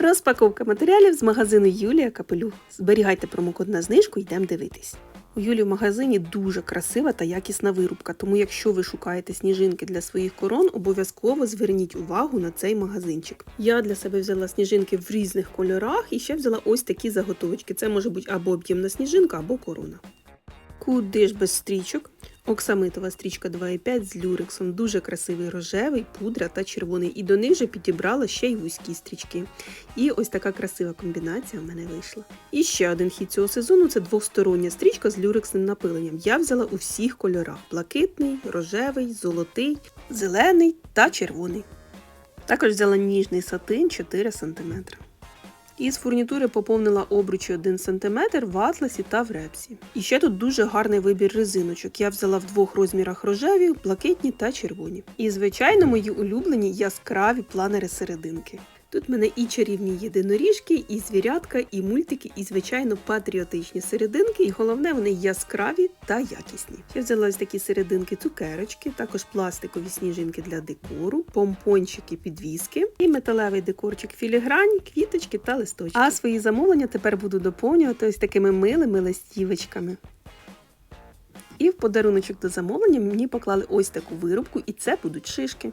Розпаковка матеріалів з магазину Юлія Капелюх. Зберігайте промокод на знижку, йдемо дивитись. У Юлі в магазині дуже красива та якісна вирубка, тому якщо ви шукаєте сніжинки для своїх корон, обов'язково зверніть увагу на цей магазинчик. Я для себе взяла сніжинки в різних кольорах і ще взяла ось такі заготовочки. Це може бути або об'ємна сніжинка, або корона. Куди ж без стрічок? Оксамитова стрічка 2,5 з люрексом, дуже красивий рожевий, пудра та червоний. І до них же підібрала ще й вузькі стрічки. І ось така красива комбінація в мене вийшла. І ще один хід цього сезону це двостороння стрічка з люрексним напиленням. Я взяла у всіх кольорах: блакитний, рожевий, золотий, зелений та червоний. Також взяла ніжний сатин 4 см. Із фурнітури поповнила обручі 1 см в атласі та в репсі. І ще тут дуже гарний вибір резиночок. Я взяла в двох розмірах рожеві, блакитні та червоні. І, звичайно, мої улюблені яскраві планери серединки. Тут в мене і чарівні єдиноріжки, і звірятка, і мультики, і, звичайно, патріотичні серединки. І головне, вони яскраві та якісні. Ще взяла ось такі серединки цукерочки, також пластикові сніжинки для декору, помпончики, підвіски і металевий декорчик філіграні, квіточки та листочки. А свої замовлення тепер буду доповнювати ось такими милими листівочками. І в подаруночок до замовлення мені поклали ось таку виробку, і це будуть шишки.